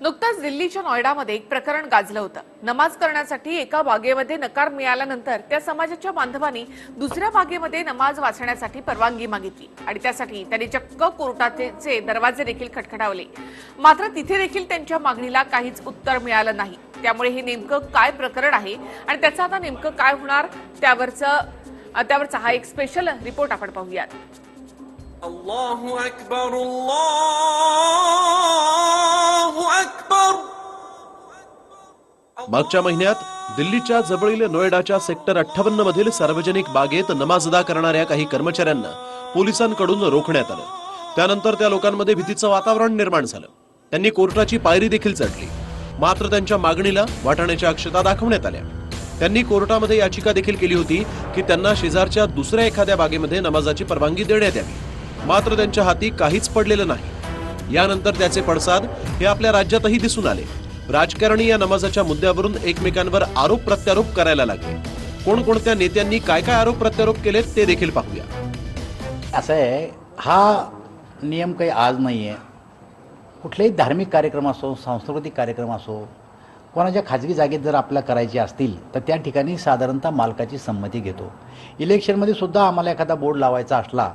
नुकताच दिल्लीच्या नोएडामध्ये एक प्रकरण गाजलं होतं. नमाज करण्यासाठी एका बागेमध्ये नकार मिळाल्यानंतर त्या समाजाच्या बांधवांनी दुसऱ्या बागेमध्ये नमाज वाचण्यासाठी परवानगी मागितली आणि त्यासाठी त्यांनी चक्क कोर्टाचे दरवाजे देखील खटखटावले. मात्र तिथे देखील त्यांच्या मागणीला काहीच उत्तर मिळालं नाही. त्यामुळे हे नेमकं काय प्रकरण आहे आणि त्याचं आता नेमकं काय होणार त्यावरचं त्यावरचा हा एक स्पेशल रिपोर्ट आपण पाहूयात. अल्लाहू अकबर अल्लाह मागच्या महिन्यात दिल्लीच्या जवळील नोएडाच्या सेक्टर अठ्ठावन्न मधील सार्वजनिक बागेत नमाज अदा करणाऱ्या काही कर्मचाऱ्यांना पोलिसांकडून रोखण्यात आलं. त्यानंतर त्या लोकांमध्ये भीतीचं वातावरण निर्माण झालं. त्यांनी कोर्टाची पायरी देखील चढली. मात्र त्यांच्या मागणीला वाटाण्याच्या अक्षता दाखवण्यात आल्या. त्यांनी कोर्टामध्ये याचिका देखील केली होती की त्यांना शेजारच्या दुसऱ्या एखाद्या बागेमध्ये नमाजाची परवानगी देण्यात यावी. मात्र त्यांच्या हाती काहीच पडलेलं नाही. यानंतर त्याचे पडसाद हे आपल्या राज्यातही दिसून आले. राजकारणी या नमाजाच्या मुद्द्यावरून एकमेकांवर आरोप प्रत्यारोप करायला लागले. कोणकोणत्या नेत्यांनी काय काय आरोप प्रत्यारोप केलेत ते देखील पाहूया. असं आहे हा नियम काही आज नाही आहे कुठलेही धार्मिक कार्यक्रम असो सांस्कृतिक कार्यक्रम असो कोणाच्या खाजगी जागेत जर आपल्याला करायचे असतील तर त्या ठिकाणी साधारणतः मालकाची संमती घेतो. इलेक्शनमध्ये सुद्धा आम्हाला एखादा बोर्ड लावायचा असला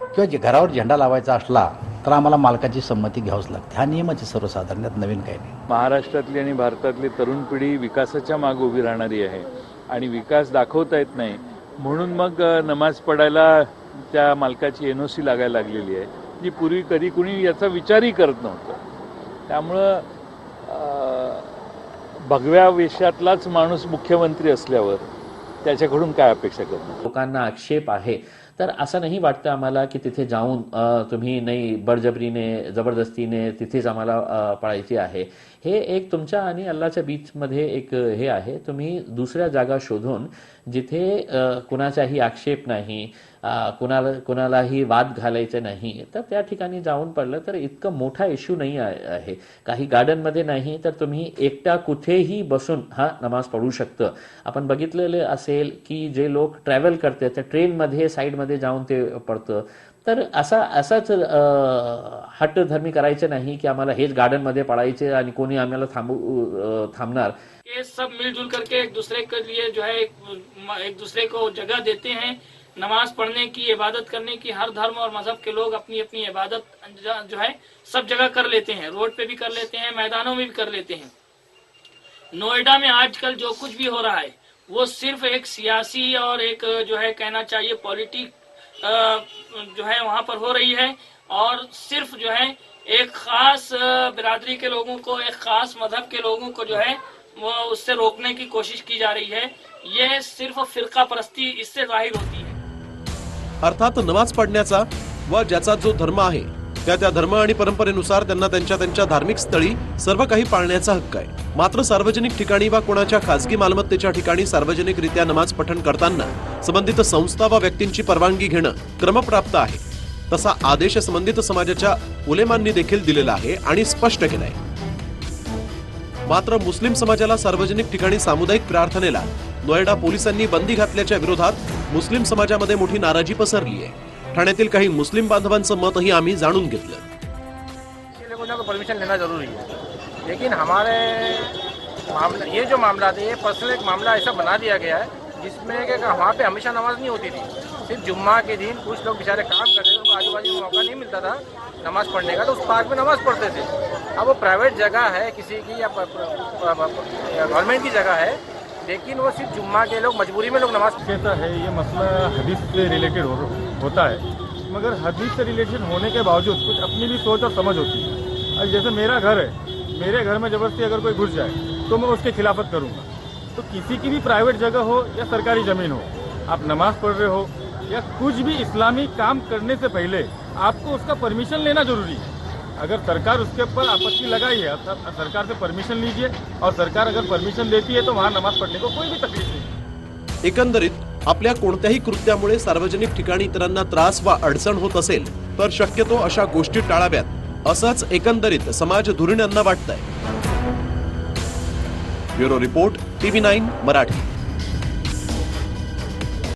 किंवा जे घरावर झेंडा लावायचा असला तर आम्हाला मालकाची संमती घ्यावंच लागते. हा नियमच आहे सर्वसाधारण त्यात नवीन काही नाही. महाराष्ट्रातली आणि भारतातली तरुण पिढी विकासाच्या मागे उभी राहणारी आहे आणि विकास दाखवता येत नाही. म्हणून मग नमाज पडायला त्या मालकाची एन ओ सी लागायला लागलेली आहे जी पूर्वी कधी कुणी याचा विचारही करत नव्हतं. त्यामुळं भगव्या वेशातलाच माणूस मुख्यमंत्री असल्यावर त्याच्याकडून काय अपेक्षा करणार लोकांना आक्षेप आहे तर असं नाही वाटतं आम्हाला की तिथे जाऊन तुम्ही नाही बळजबरीने जबरदस्तीने तिथेच आम्हाला पळायची आहे. हे एक तुमच्या आणि अल्लाच्या बीचमध्ये एक हे आहे. तुम्ही दुसऱ्या जागा शोधून जिथे कुणाचाही आक्षेप नाही कुणाला कुणालाही वाद घालायचे नाही तर त्या ठिकाणी जाऊन पडलं तर इतकं मोठा इश्यू नाही आहे आहे. काही गार्डनमध्ये नाही तर तुम्ही एकटा कुठेही बसून हा नमाज पडू शकतं. आपण बघितलेलं असेल की जे लोक ट्रॅव्हल करते त्या ट्रेनमध्ये साईडमध्ये जाऊन ते पडतं. तर असा, असाच हट्टधर्मी करायचं नाही की आम्हाला हेच गार्डनमध्ये पडायचे आणि कोणी आम्हाला थांबू थांबणार. ये सब मिलजुल करके एक दूसरे के लिए जो है एक दूसरे को जगह देते हैं नमाज़ पढ़ने की, इबादत करने की, हर धर्म और मज़हब के लोग अपनी अपनी इबादत जो है सब जगह कर लेते हैं। रोड पे भी कर लेते हैं, मैदानों में भी कर लेते हैं। नोएडा में आजकल जो कुछ भी हो रहा है वो सिर्फ़ एक सियासी और एक, जो है, कहना चाहिए पॉलिटिक जो है, वहाँ पर हो रही है। और सिर्फ़, जो है, एक खास बिरादरी के लोगों को, एक खास मज़हब के लोगों को, जो है, वो उससे रोकने की कोशिश की जा रही है। ये सिर्फ़ फिरका परस्ती इससे ज़ाहिर होती है। अर्थात नमाज़ पडण्याचा व ज्याचा जो धर्म आहे त्या त्या धर्म आणि परंपरेनुसार त्यांना त्यांच्या त्यांच्या धार्मिक स्थळी सर्व काही पाळण्याचा हक्क आहे. मात्र सार्वजनिक ठिकाणी वा कोणाच्या खासगी मालमत्तेच्या ठिकाणी सार्वजनिकरित्या नमाज पठण करताना संबंधित संस्था वा व्यक्तींची परवानगी घेणं क्रमप्राप्त आहे. तसा आदेश संबंधित समाजाच्या उलेमांनी देखील दिलेला आहे आणि स्पष्ट केलाय. मात्र मुस्लिम समाजाला सार्वजनिक ठिकाणी सामुदायिक प्रार्थनेला नोएडा पोलिसांनी बंदी घातल्याच्या विरोधात मुस्लिम समाजामध्ये मोठी नाराजी पसरली आहे. ठाण्यातील काही मुस्लिम बांधवांचं मतही आम्ही जाणून घेतलं. परमिशन लेना जरूरी है। लेकिन हमारे मामला ये जो मामला था ये पर्सनल एक मामला ऐसा बना दिया गया है जिसमें कि वहाँ पे हमेशा नमाज नहीं होती थी। सिर्फ जुम्मा के दिन कुछ लोग बेचारे काम करते थे उनको आजू बाजू में मौका नहीं मिलता था नमाज पढ़ने का तो उस पार्क में नमाज पढ़ते थे। अब वो प्राइवेट जगह है किसी की या गवर्नमेंट की जगह है लेकिन वो सिर्फ़ जुम्मा के लोग मजबूरी में लोग नमाज़ कहता है ये मसला हदीस से रिलेटेड हो, होता है। मगर हदीस से रिलेटेड होने के बावजूद कुछ अपनी भी सोच और समझ होती है। अब जैसे मेरा घर है मेरे घर में ज़बरदस्ती अगर कोई घुस जाए तो मैं उसकी खिलाफत करूँगा। तो किसी की भी प्राइवेट जगह हो या सरकारी ज़मीन हो आप नमाज़ पढ़ रहे हो या कुछ भी इस्लामी काम करने से पहले आपको उसका परमिशन लेना ज़रूरी है। अगर सरकार उसके ऊपर आपत्ति लगाई है अर्थात सरकार से परमिशन लीजिए और सरकार अगर परमिशन देती है तो वहाँ नमाज पढ़ने को कोई भी तकलीफ नहीं। एकंदरीत आपल्या कोणत्याही कृत्यामुळे सार्वजनिक ठिकाणी इतरांना त्रास वा अडचण होत असेल तर शक्यतो अशा गोष्टी टाळाव्यात असंच एकंदरीत समाज धुरीणांना वाटतंय. Bureau report TV nine Marathi.